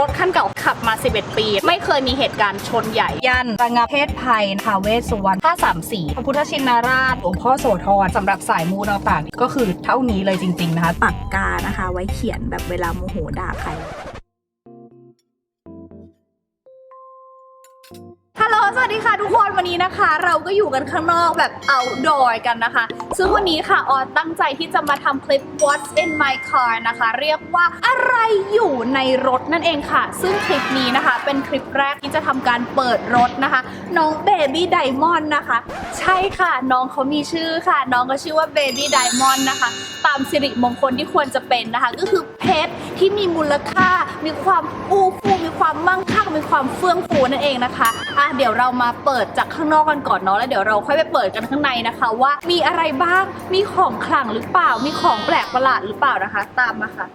รถคันเก่าขับมา 11 ปี ไม่เคยมีเหตุการณ์ชนใหญ่ ยันระงับเพศภัยทาวเวสสุวรรณ534พระพุทธชินราชหลวงพ่อโสธรสำหรับสายมูต่างๆก็คือเท่านี้เลยจริง ๆ นะคะ ปากกานะคะ ไว้เขียนแบบเวลาโมโหด่าใคร ลโหลสวัสดีค่ะทุกคนวันนี้นะคะ เราก็อยู่กันข้างนอกแบบ outdoor กันนะคะ ซึ่งวันนี้ค่ะออนตั้งใจที่จะมาทำคลิป What's in my car นะคะ เรียกว่าอะไรอยู่ในรถนั่นเองค่ะ ซึ่งคลิปนี้นะคะ เป็นคลิปแรกที่จะทำการเปิดรถนะคะ น้อง Baby Diamond นะคะ ใช่ค่ะน้องเขามีชื่อค่ะ น้องก็ชื่อว่า Baby Diamond นะคะ ตามสิริมงคลที่ควรจะเป็นนะคะ ก็คือเพชรที่มีมูลค่ามีความอูฟ ความมั่งคั่งมีความเฟื่องฟูนั่นเองนะคะอะเดี๋ยวเรามาเปิดจากข้างนอกกันก่อนเนาะแล้วเดี๋ยวเราค่อยไปเปิดกันข้างในนะคะ ว่ามีอะไรบ้างมีของขลังหรือเปล่า มีของแปลกประหลาดหรือเปล่านะคะ ตามมาค่ะ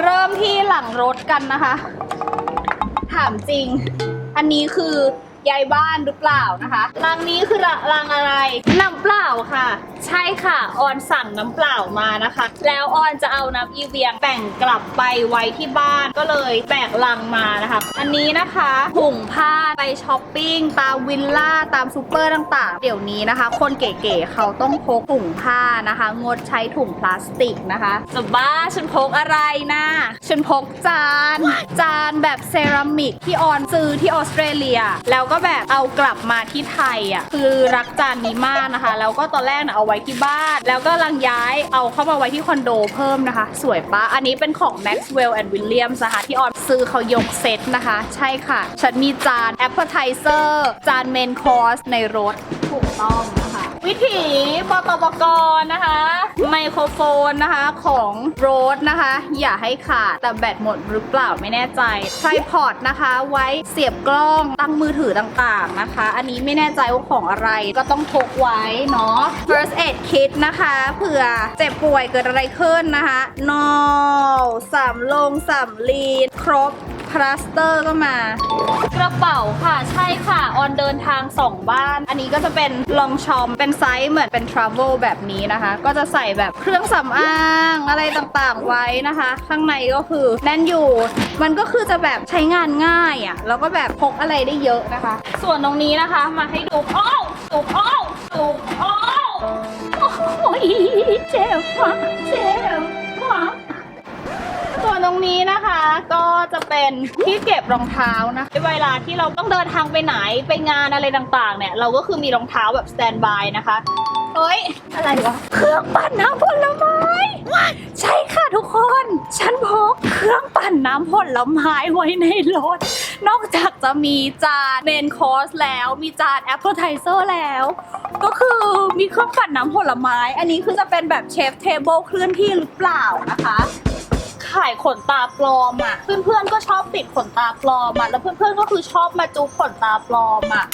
เริ่มที่หลังรถกันนะคะ ถามจริง อันนี้คือยายบ้านหรือเปล่านะคะรังนี้คือรังอะไรน้ำเปล่าค่ะใช่ค่ะ ออนสั่งน้ำเปล่ามานะคะ แล้วออนจะเอาน้ำอีเวียงแบ่งกลับไปไว้ที่บ้านก็เลยแบกลังมานะคะ อันนี้นะคะถุงผ้าไปช้อปปิ้งตามวิลล่าตามซูเปอร์ต่างๆ เดี๋ยวนี้นะคะ คนเก๋ๆเขาต้องพกถุงผ้านะคะ งดใช้ถุงพลาสติกนะคะจะบ้าฉันพกอะไรนะฉันพกจาน จานแบบเซรามิกที่ออนซื้อที่ออสเตรเลีย แล้วก็แบบเอากลับมาที่ไทยอะคือรักจานนี้มากนะคะ แล้วก็ตอนแรกนะเอาไว้ที่บ้าน แล้วก็ลังย้ายเอาเข้ามาไว้ที่คอนโดเพิ่มนะคะ สวยปะอันนี้เป็นของ Maxwell and Williams นะคะที่ออนซื้อเขายกเซตนะคะ ใช่ค่ะ ฉันมีจาน appetizer จานเมนคอร์สในรถถูกต้อง วิถีปตปกรนะคะ ไมโครโฟนนะคะของโรดนะคะ อย่าให้ขาดแต่แบตหมดหรือเปล่าไม่แน่ใจไทรพอดนะคะไว้เสียบกล้องตั้งมือถือต่างๆนะคะ อันนี้ไม่แน่ใจว่าของอะไรก็ต้องพกไว้เนาะ first aid kit นะคะเผื่อเจ็บป่วยเกิดอะไรขึ้นนะคะ no สำลงสำลีนครบ พลาสเตอร์ก็มา กระเป๋าค่ะใช่ค่ะ ออนเดินทางสองบ้าน อันนี้ก็จะเป็นลองชอม เป็นไซส์เหมือนเป็นทราเวลแบบนี้นะคะ ก็จะใส่แบบเครื่องสำอางอะไรต่างๆไว้นะคะ ข้างในก็คือแน่นอยู่ มันก็คือจะแบบใช้งานง่ายอะ่ะ แล้วก็แบบพกอะไรได้เยอะนะคะ ส่วนตรงนี้นะคะมาให้ดูอ้าวสูอ้าวสูบอ้าวโอ้ยเจ็บมากเจ็บมา ตรงนี้นะคะก็จะเป็นที่เก็บรองเท้านะเวลาที่เราต้องเดินทางไปไหนไปงานอะไรต่างๆ เนี่ย เราก็คือมีรองเท้าแบบสแตนบายนะคะเฮ้ย อะไรวะ เครื่องปั่นน้ำผลไม้ ใช่ค่ะทุกคน ฉันพกเครื่องปั่นน้ำผลไม้ไว้ในรถ นอกจากจะมีจานเมนคอร์สแล้ว มีจานแอปเปิลไทเซอร์แล้ว ก็คือมีเครื่องปั่นน้ำผลไม้ อันนี้คือจะเป็นแบบเชฟเทเบิลเคลื่อนที่หรือเปล่านะคะ ขายขนตาปลอมอะเพื่อนๆก็ชอบติดขนตาปลอมอะแล้วเพื่อนๆก็คือชอบมาจูบขนตาปลอมอะ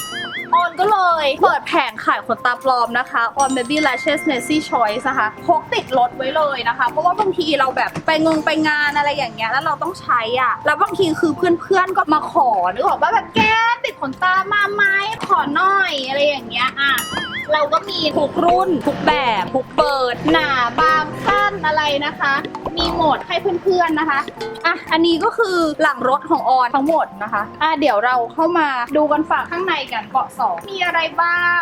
ออนก็เลยเปิดแผงขายขนตาปลอมนะคะ on baby lashes Nessie choice นะคะพกติดรถไว้เลยนะคะ เพราะว่าบางทีเราแบบไปงงไปงานอะไรอย่างเงี้ยแล้วเราต้องใช้อะ แล้วบางทีคือเพื่อนๆก็มาขอนึกออกว่าแบบแกติดขนตามาไหมขอหน่อยอะไรอย่างเงี้ยอะเราก็มีทุกรุ่นทุกแบบทุกเปิดหนาบางสั้นอะไรนะคะ มีหมดให้เพื่อนๆนะคะอะอันนี้ก็คือหลังรถของออนทั้งหมดนะคะอะเดี๋ยวเราเข้ามาดูกันฝั่งข้างในกันเบาะสองมีอะไรบ้าง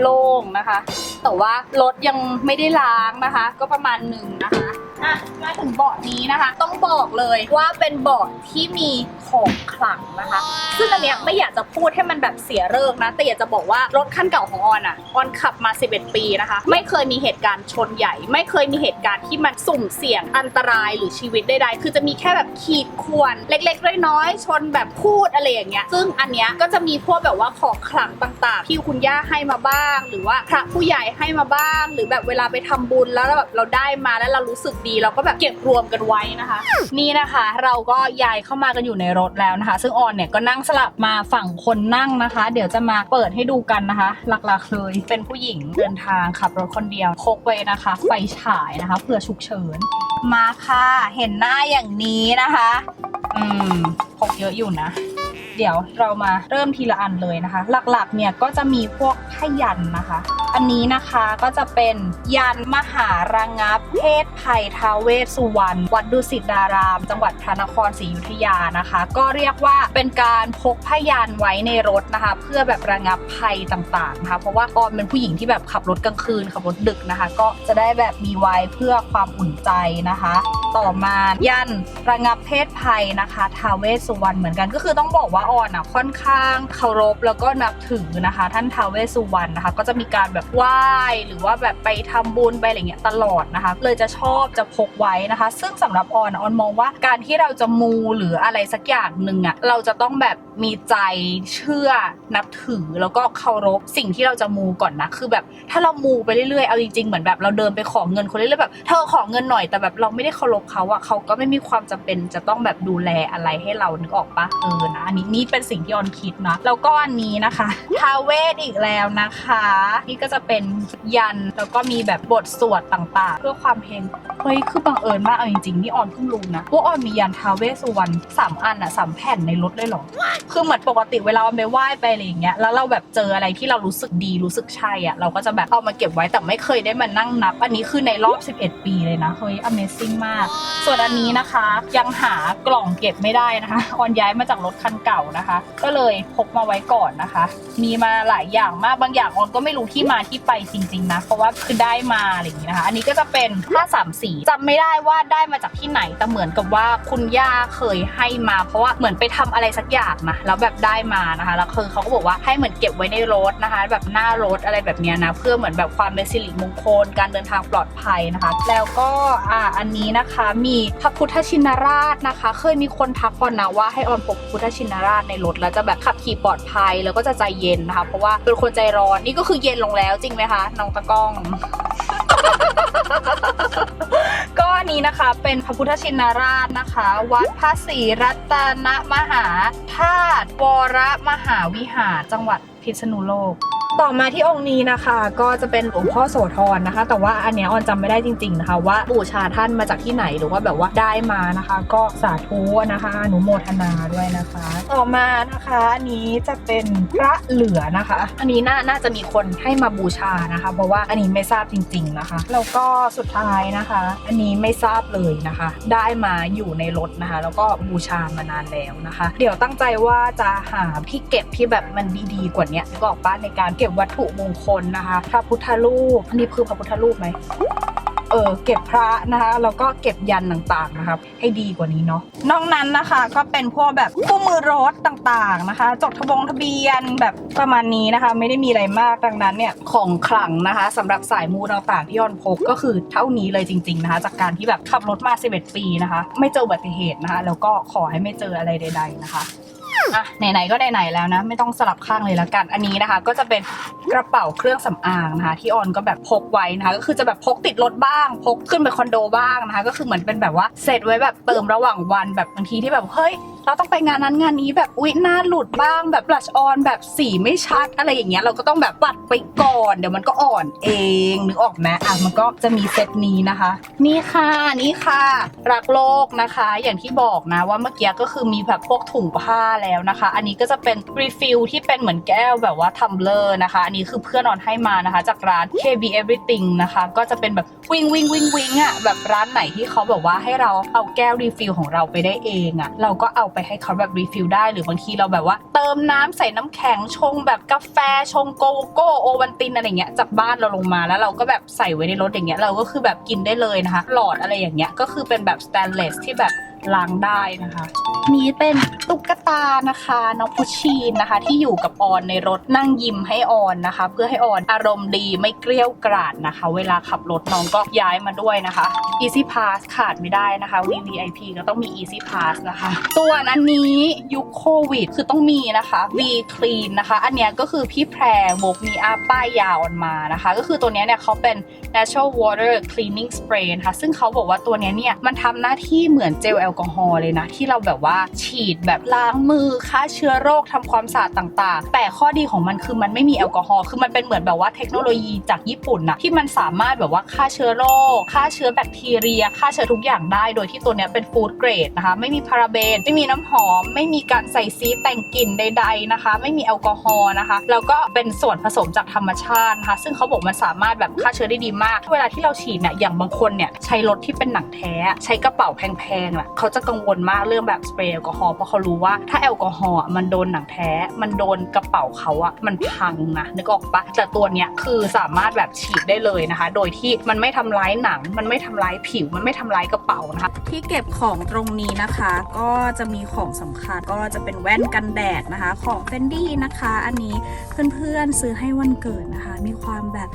โล่งนะคะ แต่ว่ารถยังไม่ได้ล้างนะคะ ก็ประมาณหนึ่งนะคะ อะมาถึงเบาะนี้นะคะ ต้องบอกเลยว่าเป็นเบาะที่มีของขลังนะคะ ซึ่งอันเนี้ยไม่อยากจะพูดให้มันแบบเสียเริกนะ แต่อยากจะบอกว่ารถคันเก่าของออนอะออนขับมา 11 ปีนะคะ ไม่เคยมีเหตุการณ์ชนใหญ่ ไม่เคยมีเหตุการณ์ที่มันสุ่มเสี่ยงอันตรายหรือชีวิตใดๆคือจะมีแค่แบบขีดข่วนเล็กๆน้อยๆชนแบบพูดอะไรอย่างเงี้ยซึ่งอันเนี้ยก็จะมีพวกแบบว่าของขลังต่างๆ ที่คุณย่าให้มาบ้าง หรือว่าพระผู้ใหญ่ให้มาบ้าง หรือแบบเวลาไปทำบุญแล้วแบบเราได้มาแล้วเรารู้สึกดีเราก็แบบเก็บรวมกันไว้นะคะ นี่นะคะ เราก็ย้ายเข้ามากันอยู่ในรถแล้วนะคะ ซึ่งออนเนี่ยก็นั่งสลับมาฝั่งคนนั่งนะคะ เดี๋ยวจะมาเปิดให้ดูกันนะคะ หลักๆเลยเป็นผู้หญิงเดินทางขับรถคนเดียวพกไว้นะคะ ไฟฉายนะคะเผื่อฉุกเฉินมาค่ะ เห็นหน้าอย่างนี้นะคะ อืมพกเยอะอยู่นะ เดี๋ยวเรามาเริ่มทีละอันเลยนะคะ หลักๆเนี่ยก็จะมีพวกพยันนะคะ อันนี้นะคะก็จะเป็นยันมหาระงงับเพศภัยทาเวสสุวรรณวัดดุสิตดาราม จังหวัดพระนครศรีอยุธยานะคะ ก็เรียกว่าเป็นการพกพยันไว้ในรถนะคะ เพื่อแบบระงับภัยต่างๆนะคะเพราะว่าออมเป็นผู้หญิงที่แบบขับรถกลางคืนขับรถดึกนะคะ ก็จะได้แบบมีไว้เพื่อความอุ่นใจนะคะต่อมายันระงับเพศภัยนะคะทาวเวสสุวรรณเหมือนกันก็คือต้องบอกว่าออนอะค่อนข้างเคารพแล้วก็นับถือนะคะ ท่านทาวเวสสุวรรณนะคะ ก็จะมีการแบบไหว้หรือว่าแบบไปทำบุญไปอะไรเงี้ยตลอดนะคะ เลยจะชอบจะพกไว้นะคะ ซึ่งสำหรับออนออนมองว่าการที่เราจะมูหรืออะไรสักอย่างหนึ่งอะเราจะต้องแบบมีใจเชื่อนับถือแล้วก็เคารพสิ่งที่เราจะมูก่อนนะคือแบบถ้าเรามูไปเรื่อยๆเอาจริงๆเหมือนแบบเราเดินไปขอเงินคนเรื่อยๆแบบเธอขอเงินหน่อยแต่แบบเราไม่ได้เคารพเขาอะเขาก็ไม่มีความจำเป็นจะต้องแบบดูแลอะไรให้เรานึกออกปะเออนะอันนี้นี่เป็นสิ่งที่ออนคิดนะแล้วก็อันนี้นะคะทาเวทอีกแล้วนะคะ นี่ก็จะเป็นยันแล้วก็มีแบบบทสวดต่างๆ เพื่อความเฮงเฮ้ยคือบังเอิญมากเอาจริงๆนี่ออนเพิ่งรู้นะว่าออนมียันทาเวสสุวรรณสามอันอะสามแผ่นในรถเลยหรอคือเหมือนปกติเวลาเราไปไหว้ไปอะไรอย่างเงี้ยแล้วเราแบบเจออะไรที่เรารู้สึกดีรู้สึกใช่อะเราก็จะแบบเอามาเก็บไว้แต่ไม่เคยได้มานั่งนับ อันนี้คือในรอบ 11 ปีเลยนะเฮ้ย Amazing มากส่วนอันนี้นะคะยังหากล่องเก็บไม่ได้นะคะออนย้ายมาจากรถคันเก่านะคะ ก็เลยพกมาไว้ก่อนนะคะ มีมาหลายอย่างมากบางอย่างออนก็ไม่รู้ที่มาที่ไปจริงๆนะเพราะว่าคือได้มาอะไรอย่างงี้นะคะ อันนี้ก็จะเป็น534จำไม่ได้ว่าได้มาจากที่ไหนแต่เหมือนกับว่าคุณย่าเคยให้มา เพราะว่าเหมือนไปทำอะไรสักอย่างนะแล้วแบบได้มานะคะแล้วคือเขาก็บอกว่าให้เหมือนเก็บไว้ในรถนะคะ แบบหน้ารถอะไรแบบนี้นะเพื่อเหมือนแบบความเป็นสิริมงคล การเดินทางปลอดภัยนะคะ แล้วก็อ่าอันนี้นะคะมีพระพุทธชินราชนะคะ เคยมีคนทักก่อนนะว่าให้ออนพกพุทธชินราชในรถแล้วจะแบบขับขี่ปลอดภัยแล้วก็จะใจเย็นนะคะ เพราะว่าเป็นคนใจร้อนนี่ก็คือเย็นลงแล้วจริงไหมคะน้องตะก้องก็อันนี้นะคะเป็นพระพุทธชินราชนะคะ วัดพระศรีรัตนมหาธาตุวรมหาวิหารจังหวัดพิษณุโลก ต่อมาที่องค์นี้นะคะ ก็จะเป็นหลวงพ่อโสธรนะคะ แต่ว่าอันเนี้ยออนจำไม่ได้จริง ๆ นะคะ ว่าบูชาท่านมาจากที่ไหนหรือว่าแบบว่าได้มานะคะ ก็สาธุนะคะอนุโมทนาด้วยนะคะ ต่อมานะคะอันนี้จะเป็นพระเหลือนะคะ อันนี้น่าน่าจะมีคนให้มาบูชานะคะ เพราะว่าอันนี้ไม่ทราบจริง ๆนะคะแล้วก็สุดท้ายนะคะ อันนี้ไม่ทราบเลยนะคะ ได้มาอยู่ในรถนะคะ แล้วก็บูชามานานแล้วนะคะ เดี๋ยวตั้งใจว่าจะหาที่เก็บที่แบบมันดีๆกว่านี้ยนึกออกป้ะในการเก็บวัตถุมงคลนะคะ พระพุทธรูปอันนี้คือพระพุทธรูปไหมเออเก็บพระนะคะแล้วก็เก็บยันต่างๆนะครับ ให้ดีกว่านี้เนาะนอกนั้นนะคะก็เป็นพวกแบบคู่มือรถต่างๆนะคะ จดทะบงทะเบียนแบบประมาณนี้นะคะ ไม่ได้มีอะไรมากดังนั้นเนี่ยของขลังนะคะสำหรับสายมูต่างๆที่ยอนพกก็คือเท่านี้เลยจริง ๆนะคะ จากการที่แบบขับรถมา 11 ปีนะคะ ไม่เจออุบัติเหตุนะคะ แล้วก็ขอให้ไม่เจออะไรใด ๆนะคะ อะไหนๆก็ไหนๆแล้วนะ ไม่ต้องสลับข้างเลยละกัน อันนี้นะคะ ก็จะเป็นกระเป๋าเครื่องสำอางนะคะ ที่ออนก็แบบพกไว้นะคะ ก็คือจะแบบพกติดรถบ้าง พกขึ้นไปคอนโดบ้างนะคะ ก็คือเหมือนเป็นแบบว่าเสร็จไว้แบบเติมระหว่างวันแบบบางทีที่แบบเฮ้ย เราต้องไปงานนั้นงานนี้แบบอุ๊ยหน้าหลุดบ้างแบบบลัชออนแบบสีไม่ชัดอะไรอย่างเงี้ยเราก็ต้องแบบปัดไปก่อน เดี๋ยวมันก็อ่อนเองนึกออกไหมอะมันก็จะมีเซตนี้นะคะ นี่ค่ะนี่ค่ะ รักโลกนะคะ อย่างที่บอกนะว่าเมื่อกี้ก็คือมีแบบพวกถุงผ้าแล้วนะคะ อันนี้ก็จะเป็นรีฟิลที่เป็นเหมือนแก้วแบบว่าทัมเลอร์นะคะ อันนี้คือเพื่อนนอนให้มานะคะ จากร้าน KB Everything นะคะ ก็จะเป็นแบบวิงวิงวิงวิงอะแบบร้านไหนที่เขาแบบว่าให้เราเอาแก้วรีฟิลของเราไปได้เองอะเราก็เอาไปให้เขาแบบรีฟิลได้ หรือบางทีเราแบบว่า เติมน้ำใส่น้ำแข็งชงแบบกาแฟชงโกโก้โอวันตินอะไรเงี้ยจากบ้านเราลงมาแล้วเราก็แบบใส่ไว้ในรถอย่างเงี้ยเราก็คือแบบกินได้เลยนะคะหลอดอะไรอย่างเงี้ยก็คือเป็นแบบสแตนเลสที่แบบ ล้างได้นะคะ นี้เป็นตุ๊กตานะคะน้องพุชชีนนะคะ ที่อยู่กับออนในรถนั่งยิ้มให้ออนนะคะ เพื่อให้ออนอารมณ์ดีไม่เกลี้ยวกราดนะคะ เวลาขับรถน้องก็ย้ายมาด้วยนะคะ Easy Pass ขาดไม่ได้นะคะ VVIP ก็ต้องมี Easy Pass นะคะส่วนอันนี้ยุคโควิดคือต้องมีนะคะ V Clean นะคะ อันนี้ก็คือพี่แพรวกมีอาป้ายยาวออนมานะคะ ก็คือตัวนี้เนี่ยเขาเป็น natural water cleaning spray นะคะซึ่งเขาบอกว่าตัวนี้เนี่ยมันทำหน้าที่เหมือนเจลแอลลกอฮอล์เลยนะ ที่เราแบบว่าฉีดแบบล้างมือฆ่าเชื้อโรคทำความสะอาดต่างๆ แต่ข้อดีของมันคือมันไม่มีแอลกอฮอล์คือมันเป็นเหมือนแบบว่าเทคโนโลยีจากญี่ปุ่นนะที่มันสามารถแบบว่าฆ่าเชื้อโรคฆ่าเชื้อแบคทีเรียฆ่าเชื้อทุกอย่างได้ โดยที่ตัวเนี้ยเป็นฟู้ดเกรดนะคะไม่มีพาราเบนไม่มีน้ำหอม ไม่มีการใส่ซีแต่งกลิ่นใด ๆนะคะ ไม่มีแอลกอฮอล์นะคะแล้วก็เป็นส่วนผสมจากธรรมชาตินะคะซึ่งเขาบอกมันสามารถแบบฆ่าเชื้อได้ดีมาก เวลาที่เราฉีดเนี่ยอย่างบางคนเนี่ยใช้รถที่เป็นหนังแท้ ใช้กระเป๋าแพงๆอะเขาจะกังวลมากเรื่องแบบสเปรย์แอลกอฮอล์เพราะเขารู้ว่าถ้าแอลกอฮอล์มันโดนหนังแท้ มันโดนกระเป๋าเขาอะมันพังนะนึกออกปะแต่ตัวเนี้ยคือสามารถแบบฉีดได้เลยนะคะ โดยที่มันไม่ทำร้ายหนัง มันไม่ทำร้ายผิวมันไม่ทำร้ายกระเป๋านะคะที่เก็บของตรงนี้นะคะ ก็จะมีของสำคัญก็จะเป็นแว่นกันแดดนะคะ ของเฟนดี้นะคะ อันนี้เพื่อนๆซื้อให้วันเกิดนะคะ มีความแบบ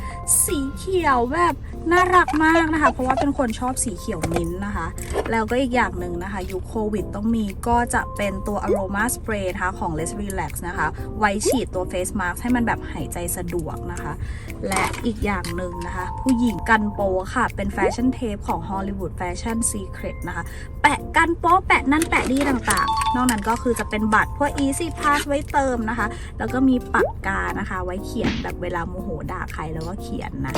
สีเขียวแบบน่ารักมากนะคะ เพราะว่าเป็นคนชอบสีเขียวมิ้นท์นะคะ แล้วก็อีกอย่างหนึ่งนะคะ ยุคโควิดต้องมีก็จะเป็นตัว aroma spray นะคะของ Let's Relax นะคะ ไว้ฉีดตัว face mask ให้มันแบบหายใจสะดวกนะคะ และอีกอย่างหนึ่งนะคะ ผู้หญิงกันโปค่ะ เป็นแฟชั่นเทปของ Hollywood Fashion Secret นะคะ แปะกันโป๊แปะนั่นแปะนี่ต่างๆ นอกนั้นก็คือจะเป็นบัตรพวก Easy Pass ไว้เติมนะคะ แล้วก็มีปากกานะคะ ไว้เขียนแบบเวลาโมโหด่าใครแล้วก็เขียนนะ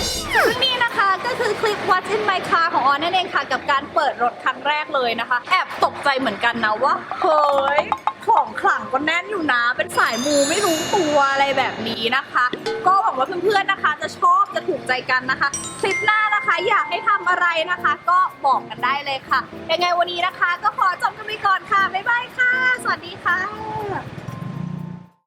ซึ่งนี่นะคะก็คือคลิป What's in my car ของออนนั่นเองค่ะ กับการเปิดรถครั้งแรกเลยนะคะแอบตกใจเหมือนกันนะว่าเฮ้ยของขลังก็แน่นอยู่นะ เป็นสายมูไม่รู้ตัวอะไรแบบนี้นะคะ ก็หวังว่าเพื่อนๆนะคะ จะชอบจะถูกใจกันนะคะคลิปหน้านะคะอยากให้ทำอะไรนะคะ ก็บอกกันได้เลยค่ะยังไงวันนี้นะคะ ก็ขอจบกันไปก่อนค่ะบ๊ายบายค่ะ สวัสดีค่ะ